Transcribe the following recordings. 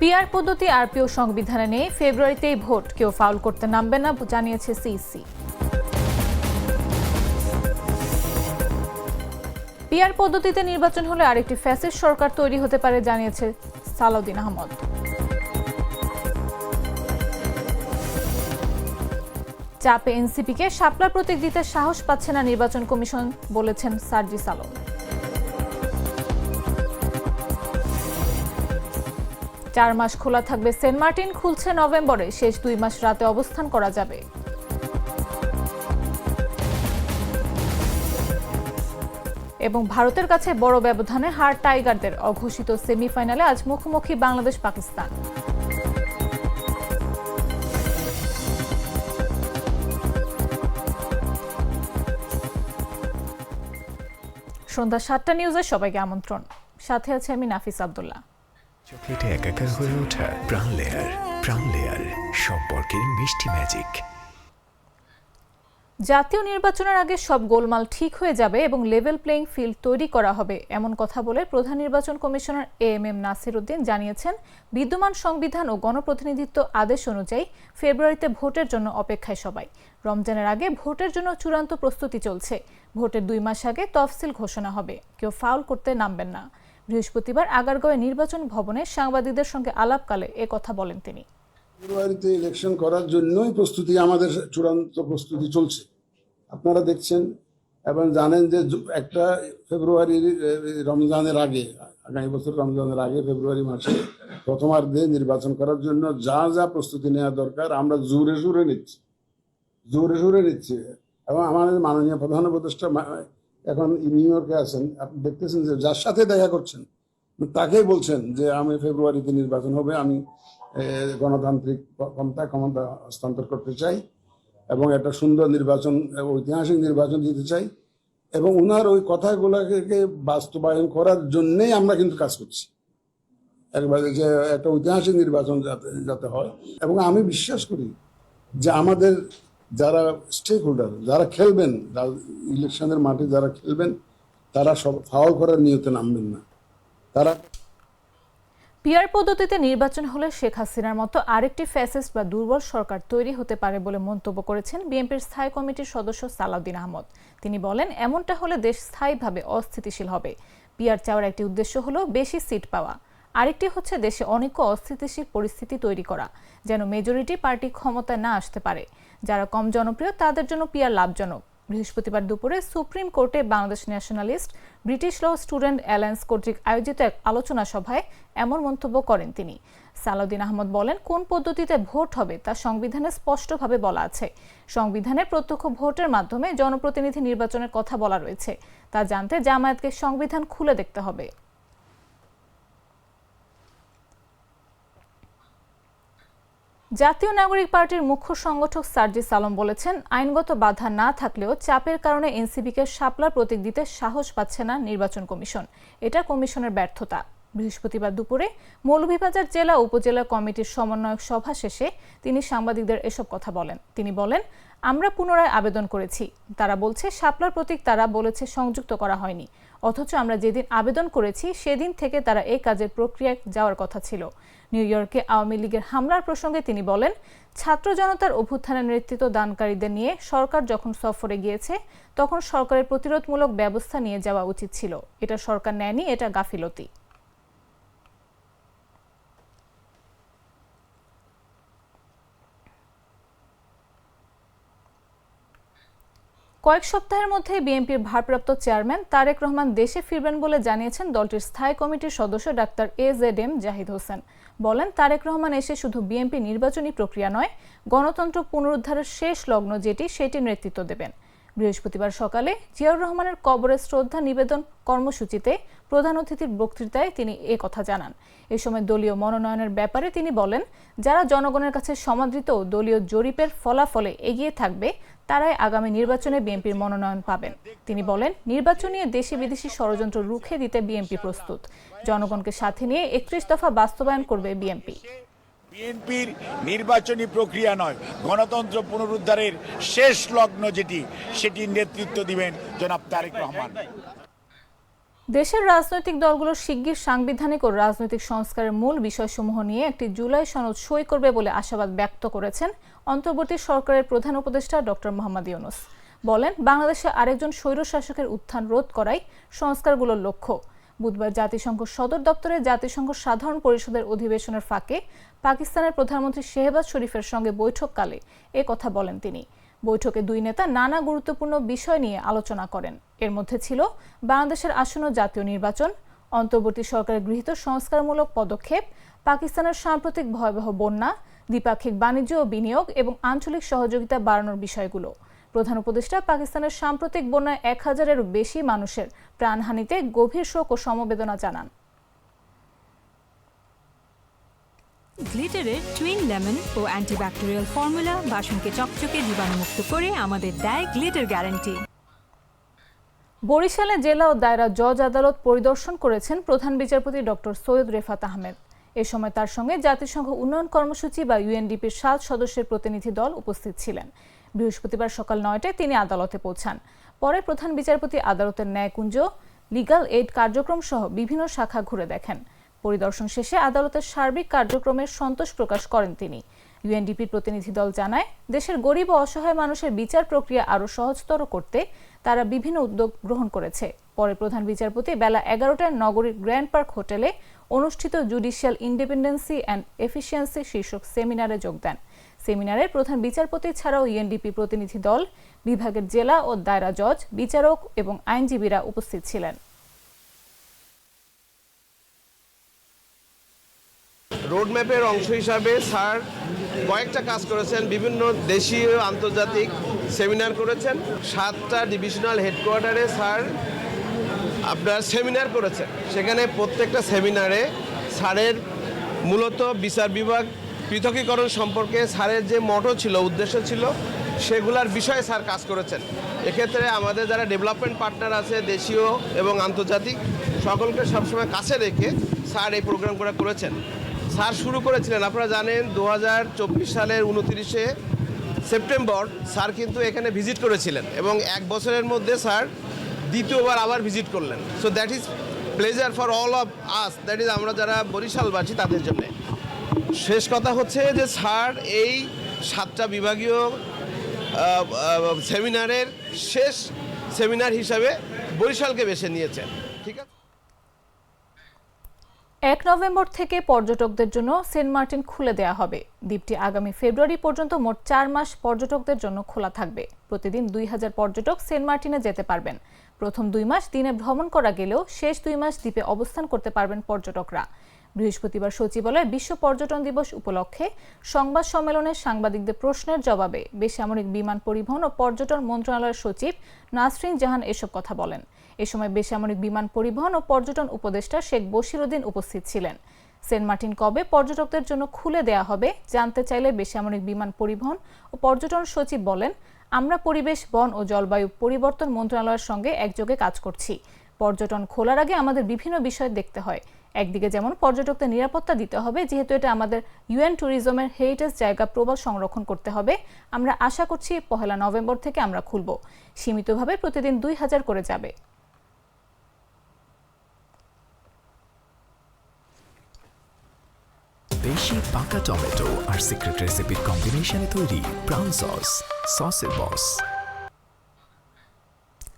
PR পদ্ধতি RPO সংবিধানে নেই। ফেব্রুয়ারিতেই ভোট। কেউ ফাউল করতে নামবে না, জানিয়েছে সিইসি। পিআর পদ্ধতিতে নির্বাচন হলে আরেকটি ফ্যাসিস্ট সরকার তৈরি হতে পারে, জানিয়েছে সালাউদ্দিন আহমদ। চাপে এনসিপিকে শাপলা প্রতীক দিতে সাহস পাচ্ছে না নির্বাচন কমিশন, বলেছেন সার্জিস আলম চার মাস খোলা থাকবে সেন্ট মার্টিন, খুলছে নভেম্বরে। শেষ দুই মাস রাতে অবস্থান করা যাবে। এবং ভারতের কাছে বড় ব্যবধানে হার টাইগারদের, অঘোষিত সেমিফাইনালে আজ মুখোমুখি বাংলাদেশ পাকিস্তান। সন্ধ্যা সাতটা নিউজে সবাইকে আমন্ত্রণ। সাথে আছে আমি নাফিস আব্দুল্লাহ। চকলেটে একাকার হয়ে ওঠা প্রাণ লেয়ার প্রাণ লেয়ার সম্পর্কের মিষ্টি ম্যাজিক জাতীয় নির্বাচনের আগে সব গোলমাল ঠিক হয়ে যাবে এবং লেভেল প্লেইং ফিল্ড তৈরি করা হবে, এমন কথা বলে প্রধান নির্বাচন commissioner A M M Nasir Uddin জানিয়েছেন, বিদ্যমান সংবিধান ও গণপ্রতিনিধিত্ব আদেশ অনুযায়ী ফেব্রুয়ারিতে ভোটের জন্য অপেক্ষায় সবাই। রমজানের আগে ভোটের জন্য চূড়ান্ত প্রস্তুতি চলছে। ভোটের দুই মাস আগে তফসিল ঘোষণা হবে। কেউ ফাউল করতে নামবেন না। বৃহস্পতিবার আগারগাঁওয়ে নির্বাচন ভবনে সাংবাদিকদের সঙ্গে আলাপকালে এ কথা বলেন তিনি। ফেব্রুয়ারিতে ইলেকশন করার জন্যই প্রস্তুতি আমাদের চূড়ান্ত প্রস্তুতি চলছে। আপনারা দেখছেন এবং জানেন যে একটা ফেব্রুয়ারি রমজানের আগে, আগামী বছর রমজানের আগে ফেব্রুয়ারি মাসে প্রথমার্ধে নির্বাচন করার জন্য যা যা প্রস্তুতি নেওয়া দরকার আমরা জোরে জোরে নিচ্ছি। জোরে জোরে নিচ্ছি। এবং আমাদের মাননীয় প্রধান উপদেষ্টা এখন নিউ ইয়র্কে আছেন, আপনি দেখতেছেন যে যার সাথে দেখা করছেন, তাকেই বলছেন যে আমি ফেব্রুয়ারিতে নির্বাচন হবে, আমি গণতান্ত্রিক ক্ষমতা ক্ষমতা হস্তান্তর করতে চাই এবং একটা সুন্দর নির্বাচন, ঐতিহাসিক নির্বাচন দিতে চাই এবং ওনার ওই কথাগুলোকে বাস্তবায়ন করার জন্যেই আমরা কিন্তু কাজ করছি। একবারে যে একটা ঐতিহাসিক নির্বাচন যাতে যাতে হয় এবং আমি বিশ্বাস করি যে আমাদের যারা স্টেক হোল্ডার যারা খেলবেন ইলেকশনের মাঠে যারা খেলবেন, তারা সব ফাউল করার নিয়তে নামবেন না। তারা পিআর পদ্ধতিতে নির্বাচন হলে শেখ হাসিনার মতো আরেকটি ফ্যাসিস্ট বা দুর্বল সরকার তৈরি হতে পারে বলে মন্তব্য করেছেন বিএনপির স্থায়ী কমিটির সদস্য সালাউদ্দিন আহমদ। তিনি বলেন, এমনটা হলে দেশ স্থায়ীভাবে অস্থিতিশীল হবে। পিআর চাওয়ার একটি উদ্দেশ্য হলো বেশি সিট পাওয়া। আরেকটি হচ্ছে দেশে অনেক অস্থিতিশীল পরিস্থিতি তৈরি করা, যেন মেজরিটি পার্টি ক্ষমতায় না আসতে পারে। যারা কম জনপ্রিয়, তাদের জন্য পিয়ার লাভজনক। বৃহস্পতিবার দুপুরে সুপ্রিম কোর্টে Bangladesh nationalist British law student alliance কর্তৃক আয়োজিত এক আলোচনা সভায় এমন মন্তব্য করেন তিনি। সালাউদ্দিন আহমদ বলেন, কোন পদ্ধতিতে ভোট হবে তা সংবিধানে স্পষ্টভাবে বলা আছে। সংবিধানে প্রত্যক্ষ ভোটের মাধ্যমে জনপ্রতিনিধি নির্বাচনের কথা বলা রয়েছে। তা জানতে জামায়াতকে সংবিধান খুলে দেখতে হবে। জাতীয় নাগরিক পার্টির মুখ্য সংগঠক সার্জিস আলম বলেছেন, আইনগত বাধা না থাকলেও চাপের কারণে এনসিপিকে শাপলার প্রতীক দিতে সাহস পাচ্ছে না নির্বাচন কমিশন। এটা কমিশনের ব্যর্থতা। বৃহস্পতিবার দুপুরে মৌলভীবাজার জেলা উপজেলা কমিটির সমন্বয়ক সভা শেষে তিনি সাংবাদিকদের এসব কথা বলেন। তিনি বলেন, আমরা পুনরায় আবেদন করেছি। তারা বলছে, শাপলার প্রতীক তারা বলেছে সংযুক্ত করা হয়নি। অথচ আমরা যেদিন আবেদন করেছি, সেদিন থেকে তারা এই কাজের প্রক্রিয়ায় যাওয়ার কথা ছিল। নিউ ইয়র্কে আওয়ামী লীগের হামলার প্রসঙ্গে তিনি বলেন, ছাত্র জনতার অভ্যুত্থানে নেতৃত্ব দানকারীদের নিয়ে সরকার যখন সফরে গিয়েছে, তখন সরকারের প্রতিরোধমূলক ব্যবস্থা নিয়ে যাওয়া উচিত ছিল। এটা সরকার নেয়নি, এটা গাফিলতি। কয়েক সপ্তাহের মধ্যে বিএনপির ভারপ্রাপ্ত চেয়ারম্যান তারেক রহমান দেশে ফিরবেন বলে জানিয়েছেন দলটির স্থায়ী কমিটির সদস্য doctor A Z M Zahid Hossain. বলেন, তারেক রহমান এসে শুধু বিএনপি নির্বাচনী প্রক্রিয়া নয়, গণতন্ত্র পুনরুদ্ধারের শেষ লগ্ন যেটি সেটি নেতৃত্ব দেবেন। বৃহস্পতিবার সকালে জিয়াউর রহমানের কবরে শ্রদ্ধা নিবেদন কর্মসূচিতে প্রধান অতিথির বক্তৃতায় তিনি এ কথা জানান। এ সময় দলীয় মনোনয়নের ব্যাপারে তিনি বলেন, যারা জনগণের কাছে সমাদৃত দলীয় জরিপের ফলাফলে এগিয়ে থাকবে তারাই আগামী নির্বাচনে বিএনপির মনোনয়ন পাবেন। তিনি বলেন, নির্বাচন নিয়ে দেশি বিদেশি ষড়যন্ত্র রুখে দিতে বিএনপি প্রস্তুত। জনগণকে সাথে নিয়ে একত্রিশ দফা বাস্তবায়ন করবে বিএনপি। বিএনপির নির্বাচনী প্রক্রিয়া নয়, গণতন্ত্র পুনরুদ্ধারের শেষ লগ্ন যেটি সেটি নেতৃত্ব দিবেন জনাব তারেক রহমান। দেশের রাজনৈতিক দলগুলো শিগগির সাংবিধানিক ও রাজনৈতিক সংস্কারের মূল বিষয়সমূহ নিয়ে একটি জুলাই সনদ সই করবে বলে আশাবাদ ব্যক্ত করেছেন অন্তর্বর্তী সরকারের প্রধান উপদেষ্টা ডক্টর মোহাম্মদ ইউনুস। বলেন, বাংলাদেশে আরেকজন স্বৈরশাসকের উত্থান রোধ করাই সংস্কারগুলোর লক্ষ্য। বুধবার জাতিসংঘ সদর দপ্তরে জাতিসংঘ সাধারণ পরিষদের অধিবেশনের ফাঁকে পাকিস্তানের প্রধানমন্ত্রী শেহবাজ শরীফের সঙ্গে বৈঠককালে কথা বলেন তিনি। বৈঠকে দুই নেতা নানা গুরুত্বপূর্ণ বিষয় নিয়ে আলোচনা করেন। এর মধ্যে ছিল বাংলাদেশের আসন্ন জাতীয় নির্বাচন, অন্তর্বর্তী সরকারের গৃহীত সংস্কারমূলক পদক্ষেপ, পাকিস্তানের সাম্প্রতিক ভয়াবহ বন্যা, দ্বিপাক্ষিক বাণিজ্য ও বিনিয়োগ এবং আঞ্চলিক সহযোগিতা বাড়ানোর বিষয়গুলো। প্রধান উপদেষ্টা পাকিস্তানের সাম্প্রতিক বন্যায় এক হাজারেরও বেশি মানুষের প্রাণহানিতে গভীর শোক ও সমবেদনা জানান। গ্লিটারের টুইন লেমন ও অ্যান্টিব্যাকটেরিয়াল ফর্মুলা বাসনকে চকচকে জীবাণুমুক্ত করে আমাদের দেয় গ্লিটার গ্যারান্টি বরিশালে জেলা ও দায়রা জজ আদালত পরিদর্শন করেছেন প্রধান বিচারপতি ডক্টর সৈয়দ রেফাত আহমেদ। এ সময় তার সঙ্গে জাতিসংঘ উন্নয়ন কর্মসূচি বা ইউএনডিপির সাত সদস্যের প্রতিনিধি দল উপস্থিত ছিলেন। বৃহস্পতিবার সকাল নয়টায় তিনি আদালতে পৌঁছান। পরে প্রধান বিচারপতি আদালতের ন্যায়কুঞ্জ লিগাল এইড কার্যক্রম সহ বিভিন্ন শাখা ঘুরে দেখেন। পরিদর্শন শেষে আদালতের সার্বিক কার্যক্রমের সন্তোষ প্রকাশ করেন তিনি। ইউএনডিপির প্রতিনিধি দল জানায়, দেশের গরিব ও অসহায় মানুষের বিচার প্রক্রিয়া আরও সহজতর করতে তারা বিভিন্ন উদ্যোগ গ্রহণ করেছে। পরে প্রধান বিচারপতি বেলা এগারোটায় নগরীর গ্র্যান্ড পার্ক হোটেলে অনুষ্ঠিত জুডিশিয়াল ইন্ডিপেন্ডেন্সি অ্যান্ড এফিসিয়েন্সি শীর্ষক সেমিনারে যোগ দেন। সেমিনারে প্রধান বিচারপতি ছাড়াও ইউএনডিপি প্রতিনিধি দল, বিভাগের জেলা ও দায়রা জজ, বিচারক এবং আইনজীবীরা উপস্থিত ছিলেন। রোডম্যাপের অংশ হিসাবে স্যার কয়েকটা কাজ করেছেন, বিভিন্ন দেশীয় আন্তর্জাতিক সেমিনার করেছেন। সাতটা ডিভিশনাল হেডকোয়ার্টারে স্যার আপনার সেমিনার করেছেন। সেখানে প্রত্যেকটা সেমিনারে স্যারের মূলত বিচার বিভাগ পৃথকীকরণ সম্পর্কে স্যারের যে মটো ছিল, উদ্দেশ্য ছিল, সেগুলার বিষয়ে স্যার কাজ করেছেন। এক্ষেত্রে আমাদের যারা ডেভেলপমেন্ট পার্টনার আছে, দেশীয় এবং আন্তর্জাতিক, সকলকে সবসময় কাছে রেখে স্যার এই প্রোগ্রামগুলো করেছেন। স্যার শুরু করেছিলেন, আপনারা জানেন দু হাজার চব্বিশ সালের উনত্রিশে সেপ্টেম্বর স্যার কিন্তু এখানে ভিজিট করেছিলেন এবং এক বছরের মধ্যে স্যার দ্বিতীয়বার আবার ভিজিট করলেন। So that is pleasure for all of us that is আমরা যারা বরিশালবাসী তাদের জন্য। শেষ কথা হচ্ছে যে স্যার এই সাতটা বিভাগীয় সেমিনারের শেষ সেমিনার হিসাবে বরিশালকে বেছে নিয়েছেন, ঠিক আছে? এক নভেম্বর থেকে পর্যটকদের জন্য সেন্ট মার্টিন খুলে দেওয়া হবে। দ্বীপটি আগামী ফেব্রুয়ারি পর্যন্ত মোট চার মাস পর্যটকদের জন্য খোলা থাকবে। প্রতিদিন দুই হাজার পর্যটক সেন্ট মার্টিনে যেতে পারবেন। প্রথম দুই মাস দিনে ভ্রমণ করা গেলেও শেষ দুই মাস দ্বীপে অবস্থান করতে পারবেন পর্যটকরা। বৃহস্পতিবার সচিবালয়ে বিশ্ব পর্যটন দিবস উপলক্ষে সংবাদ সম্মেলনে সাংবাদিকদের প্রশ্নের জবাবে বেসামরিক বিমান পরিবহন ও পর্যটন মন্ত্রণালয়ের সচিব নাসরিন জাহান এসব কথা বলেন। এ সময় বেসামরিক বিমান পরিবহন ও পর্যটন উপদেষ্টা শেখ বশিরউদ্দিন উপস্থিত ছিলেন। সেন্ট মার্টিন কবে পর্যটকদের জন্য খুলে দেয়া হবে জানতে চাইলে বেসামরিক বিমান পরিবহন ও পর্যটন সচিব বলেন, আমরা পরিবেশ, বন ও জলবায়ু পরিবর্তন মন্ত্রণালয়ের সঙ্গে একযোগে কাজ করছি। পর্যটন খোলার আগে আমাদের বিভিন্ন বিষয় দেখতে হয়। একদিকে যেমন পর্যটকদের নিরাপত্তা দিতে হবে যেহেতু এটা আমাদের ইউএন ট্যুরিজমের হেরিটেজ জায়গা প্রবাল সংরক্ষণ করতে হবে। আমরা আশা করছি পহেলা নভেম্বর থেকে আমরা খুলব। সীমিতভাবে প্রতিদিন দুই হাজার করে যাবে। বেশি পাকা টমেটো আর সিক্রেট রেসিপির কম্বিনেশনে তৈরি প্রাউন সস সসের বস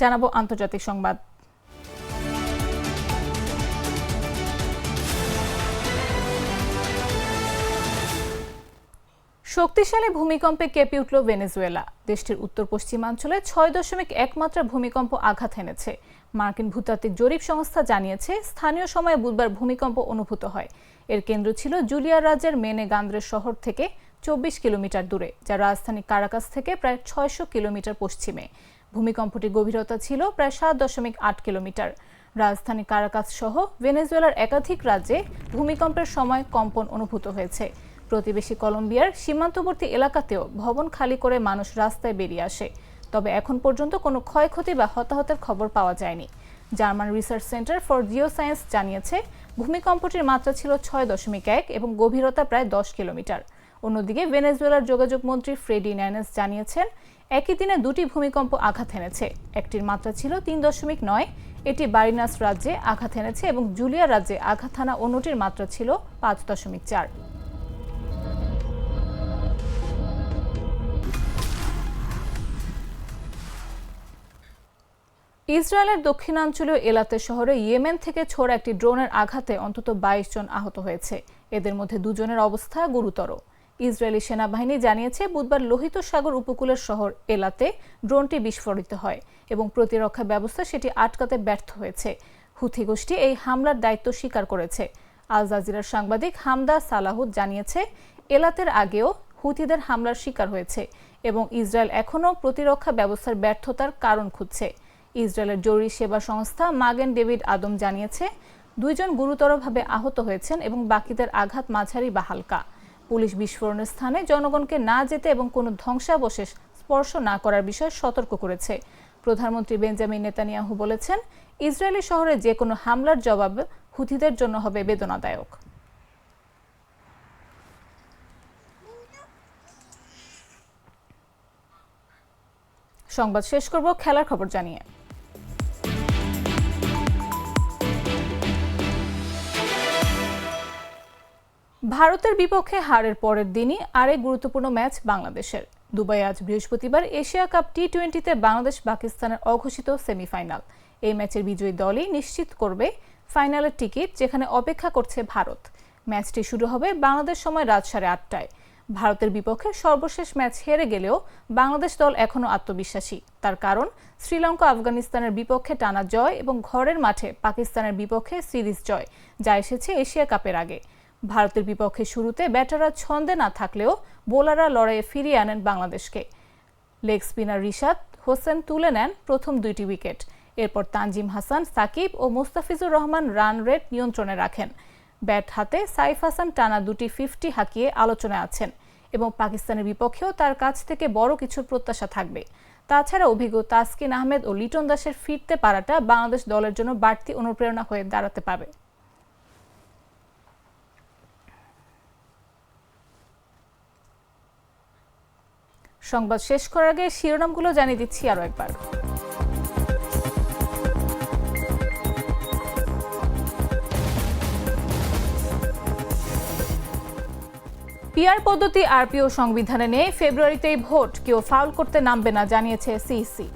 জানাব আন্তর্জাতিক সংবাদ। শক্তিশালী ভূমিকম্পে কেঁপে উঠল ভেনেজুয়েলা। দেশটির উত্তর পশ্চিমাঞ্চলে ছয় দশমিক এক মাত্রা ভূমিকম্প আঘাত এনেছে। মার্কিন ভূতাত্ত্বিক জরিপ সংস্থা জানিয়েছে, স্থানীয় সময়ে বুধবার ভূমিকম্প অনুভূত হয়। এর কেন্দ্র ছিল জুলিয়া রাজ্যের মেনে গান্দ্রের শহর থেকে চব্বিশ কিলোমিটার দূরে, যা রাজধানী কারাকাস থেকে প্রায় ছয়শো কিলোমিটার পশ্চিমে। ভূমিকম্পটির গভীরতা ছিল প্রায় সাত দশমিক আট কিলোমিটার। রাজধানী কারাকাস সহ ভেনেজুয়েলার একাধিক রাজ্যে ভূমিকম্পের সময় কম্পন অনুভূত হয়েছে। প্রতিবেশী কলম্বিয়ার সীমান্তবর্তী এলাকাতেও ভবন খালি করে মানুষ রাস্তায় বেরিয়ে আসে। তবে এখন পর্যন্ত কোনো ক্ষয়ক্ষতি বা হতাহতের খবর পাওয়া যায়নি। German research centre for geoscience জানিয়েছে, ভূমিকম্পটির মাত্রা ছিল ছয় দশমিক এক এবং গভীরতা প্রায় দশ কিলোমিটার। অন্যদিকে ভেনেজুয়েলার যোগাযোগ মন্ত্রী ফ্রেডি ন্যানেস জানিয়েছেন, একই দিনে দুটি ভূমিকম্প আঘাত হেনেছে একটির মাত্রা ছিল তিন দশমিক নয়, এটি বারিনাস রাজ্যে আঘাত হেনেছে এবং জুলিয়া রাজ্যে আঘাত হানা অন্যটির মাত্রা ছিল পাঁচ দশমিক চার। ইসরায়েলের দক্ষিণাঞ্চলীয় এলাতে শহরে ইয়েমেন থেকে ছোড়া একটি ড্রোনের আঘাতে অন্তত বাইশ জন আহত হয়েছে। এদের মধ্যে দুজনের অবস্থা গুরুতর। ইসরায়েলি সেনাবাহিনী জানিয়েছে, বুধবার লোহিত সাগর উপকূলের শহর এলাতে ড্রোনটি বিস্ফোরিত হয় এবং প্রতিরক্ষা ব্যবস্থা সেটি আটকাতে ব্যর্থ হয়েছে। হুথি গোষ্ঠী এই হামলার দায়িত্ব স্বীকার করেছে। আল জাজিরার সাংবাদিক হামদা সালাহুদ জানিয়েছে, এলাতের আগেও হুথিদের হামলার শিকার হয়েছে এবং ইসরায়েল এখনও প্রতিরক্ষা ব্যবস্থার ব্যর্থতার কারণ খুঁজছে। ইসরায়েলের জরুরি সেবা সংস্থা মাগেন ডেভিড আদম জানিয়েছে, দুইজন গুরুতরভাবে আহত হয়েছেন এবং বাকিদের আঘাত মাঝারি বা হালকা। পুলিশ বিস্ফোরণের স্থানে জনগণকে না যেতে এবং কোনো ধ্বংসাবশেষ স্পর্শ না করার বিষয়ে সতর্ক করেছে। প্রধানমন্ত্রী বেঞ্জামিন নেতানিয়াহু বলেছেন, ইসরায়েলি শহরে যে কোনো হামলার জবাব হুথিদের জন্য হবে বেদনাদায়ক। সংবাদ শেষ করব, খেলার খবর জানিয়ে। ভারতের বিপক্ষে হারের পরের দিনই আরেক গুরুত্বপূর্ণ ম্যাচ বাংলাদেশের। দুবাই আজ বৃহস্পতিবার এশিয়া কাপ টি টোয়েন্টিতে বাংলাদেশ পাকিস্তানের অঘোষিত সেমিফাইনাল। এই ম্যাচের বিজয়ী দলই নিশ্চিত করবে ফাইনালের টিকিট, যেখানে অপেক্ষা করছে ভারত। ম্যাচটি শুরু হবে বাংলাদেশ সময় রাত সাড়ে আটটায়। ভারতের বিপক্ষে সর্বশেষ ম্যাচ হেরে গেলেও বাংলাদেশ দল এখনও আত্মবিশ্বাসী। তার কারণ, শ্রীলঙ্কা আফগানিস্তানের বিপক্ষে টানা জয় এবং ঘরের মাঠে পাকিস্তানের বিপক্ষে সিরিজ জয়, যা এসেছে এশিয়া কাপের আগে। ভারতের বিপক্ষে শুরুতে ব্যাটাররা ছন্দে না থাকলেও বোলাররা লড়াইয়ে ফিরিয়ে আনেন বাংলাদেশকে। লেগ স্পিনার রিশাদ হোসেন তুলে নেন প্রথম দুইটি উইকেট। এরপর তানজিম হাসান, সাকিব ও মুস্তাফিজুর রহমান রান রেট নিয়ন্ত্রণে রাখেন। ব্যাট হাতে সাইফ হাসান টানা দুটি ফিফটি হাঁকিয়ে আলোচনায় আছেন এবং পাকিস্তানের বিপক্ষেও তার কাছ থেকে বড় কিছুর প্রত্যাশা থাকবে। তাছাড়া অভিজ্ঞ তাসকিন আহমেদ ও লিটন দাসের ফিরতে পারাটা বাংলাদেশ দলের জন্য বাড়তি অনুপ্রেরণা হয়ে দাঁড়াতে পারে সংবাদ শেষ করার আগে শিরোনামগুলো জানিয়ে দিচ্ছি আরও একবার। পিআর পদ্ধতি আরপিও সংবিধানে নেই, ফেব্রুয়ারিতেই ভোট, কেউ ফাউল করতে নামবে না, জানিয়েছে সিইসি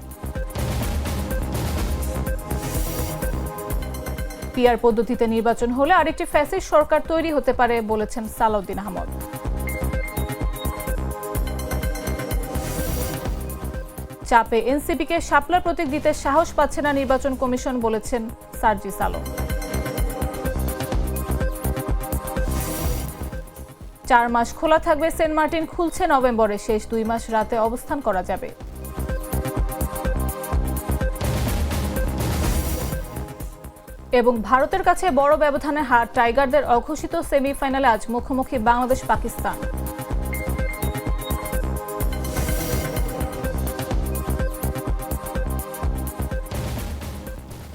পিআর পদ্ধতিতে নির্বাচন হলে আরেকটি ফ্যাসিস্ট সরকার তৈরি হতে পারে, বলেছেন সালাউদ্দিন আহমদ। চাপে এনসিপিকে শাপলার প্রতীক দিতে সাহস পাচ্ছে না নির্বাচন কমিশন বলেছেন সার্জিস আলম। চার মাস খোলা থাকবে সেন্ট মার্টিন, খুলছে নভেম্বরে শেষ, দুই মাস রাতে অবস্থান করা যাবে। এবং ভারতের কাছে বড় ব্যবধানে হার, টাইগারদের অঘোষিত সেমিফাইনালে আজ মুখোমুখি বাংলাদেশ পাকিস্তান